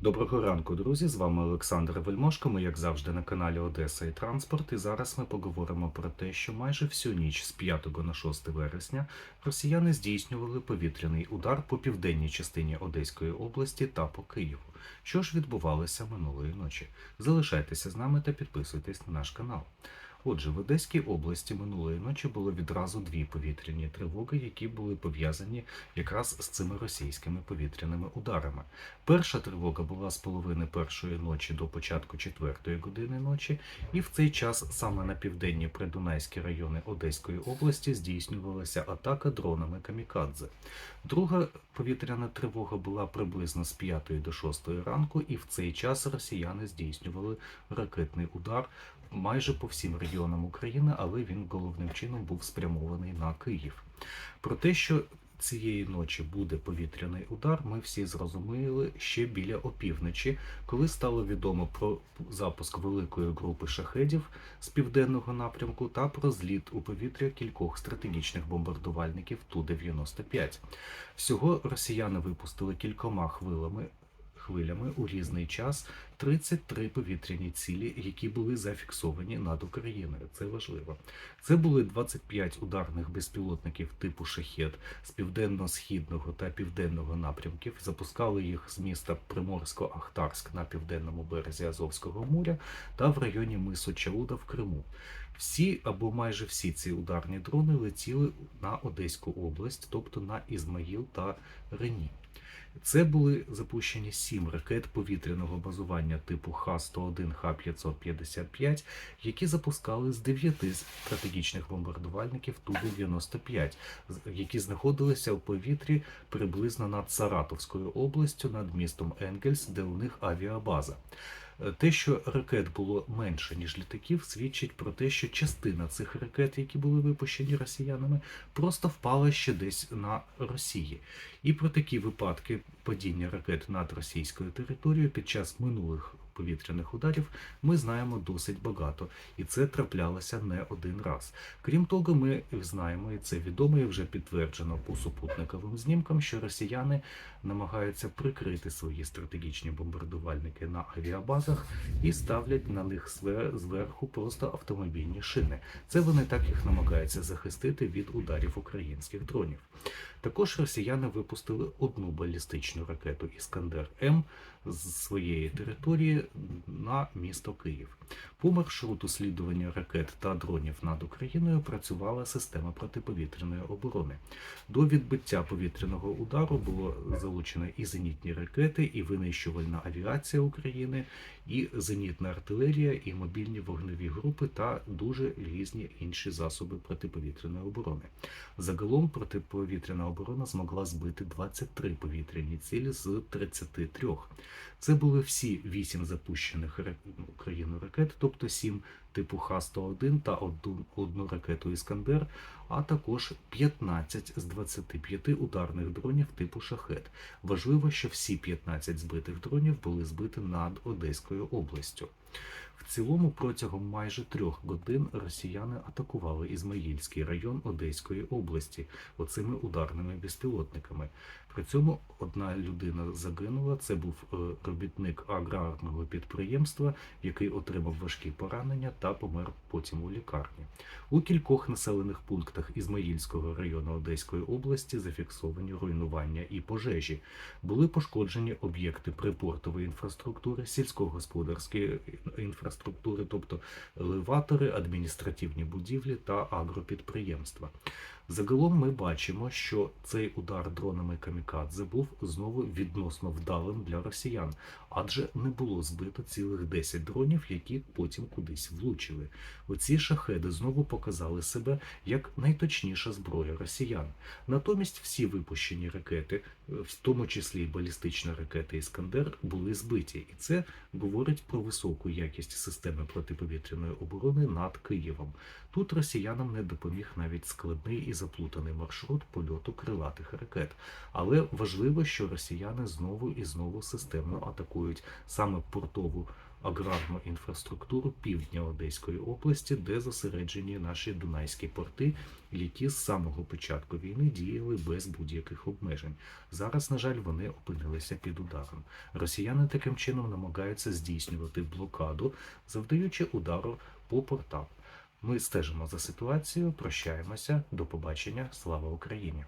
Доброго ранку, друзі! З вами Олександр Вельмошко. Ми, як завжди, на каналі Одеса і Транспорт. І зараз ми поговоримо про те, що майже всю ніч з 5 на 6 вересня росіяни здійснювали повітряний удар по південній частині Одеської області та по Києву. Що ж відбувалося минулої ночі? Залишайтеся з нами та підписуйтесь на наш канал. Отже, в Одеській області минулої ночі було відразу дві повітряні тривоги, які були пов'язані якраз з цими російськими повітряними ударами. Перша тривога була з половини першої ночі до початку четвертої години ночі, і в цей час саме на південні придунайські райони Одеської області здійснювалася атака дронами камікадзе. Друга повітряна тривога була приблизно з 5 до 6 ранку, і в цей час росіяни здійснювали ракетний удар майже по всім регіонам України, але він головним чином був спрямований на Київ. Про те, що цієї ночі буде повітряний удар, ми всі зрозуміли ще біля опівночі, коли стало відомо про запуск великої групи шахедів з південного напрямку та про зліт у повітря кількох стратегічних бомбардувальників Ту-95. Всього росіяни випустили кількома хвилями. Хвилями у різний час 33 повітряні цілі, які були зафіксовані над Україною. Це важливо. Це були 25 ударних безпілотників типу шахет з південно-східного та південного напрямків. Запускали їх з міста Приморсько-Ахтарськ на південному березі Азовського моря та в районі мису Чауда в Криму. Всі або майже всі ці ударні дрони летіли на Одеську область, тобто на Ізмаїл та Рені. Це були запущені сім ракет повітряного базування типу Х-101, Х-555, які запускали з дев'яти стратегічних бомбардувальників Ту-95, які знаходилися в повітрі приблизно над Саратовською областю, над містом Енгельс, де у них авіабаза. Те, що ракет було менше, ніж літаків, свідчить про те, що частина цих ракет, які були випущені росіянами, просто впала ще десь на Росії. І про такі випадки падіння ракет над російською територією під час минулих повітряних ударів ми знаємо досить багато, і це траплялося не один раз. Крім того, ми знаємо, і це відомо і вже підтверджено по супутниковим знімкам, що росіяни намагаються прикрити свої стратегічні бомбардувальники на авіабазах і ставлять на них зверху просто автомобільні шини. Це вони так їх намагаються захистити від ударів українських дронів. Також росіяни випустили одну балістичну ракету Іскандер М з своєї території на місто Київ. По маршруту слідування ракет та дронів над Україною працювала система протиповітряної оборони. До відбиття повітряного удару було залучено і зенітні ракети, і винищувальна авіація України, і зенітна артилерія, і мобільні вогневі групи та дуже різні інші засоби протиповітряної оборони. Загалом протиповітряна оборона змогла збити 23 повітряні цілі з 33. Це були всі 8 запущених ра- Україною ракет, тобто 7 типу Х-101 та одну, одну ракету Іскандер, а також 15 з 25 ударних дронів типу Шахет. Важливо, що всі 15 збитих дронів були збиті над Одеською областю. В цілому протягом майже трьох годин росіяни атакували Ізмаїльський район Одеської області оцими ударними безпілотниками. При цьому одна людина загинула. Це був е, робітник аграрного підприємства, який отримав важкі поранення та помер потім у лікарні. У кількох населених пунктах Ізмаїльського району Одеської області зафіксовані руйнування і пожежі. Були пошкоджені об'єкти припортової інфраструктури, сільськогосподарської інфраструктури, тобто елеватори, адміністративні будівлі та агропідприємства. Загалом ми бачимо, що цей удар дронами камікадзе був знову відносно вдалим для росіян, адже не було збито цілих 10 дронів, які потім кудись влучили. Оці шахеди знову показали себе як найточніша зброя росіян. Натомість всі випущені ракети, в тому числі і балістичні ракети Іскандер, були збиті, і це говорить про високу якість системи протиповітряної оборони над Києвом. Тут росіянам не допоміг навіть складний і заплутаний маршрут польоту крилатих ракет. Але важливо, що росіяни знову і знову системно атакують саме портову аграрну інфраструктуру півдня Одеської області, де зосереджені наші дунайські порти, які з самого початку війни діяли без будь-яких обмежень. Зараз, на жаль, вони опинилися під ударом. Росіяни таким чином намагаються здійснювати блокаду, завдаючи удару по портам. Ми стежимо за ситуацією, прощаємося, до побачення, слава Україні!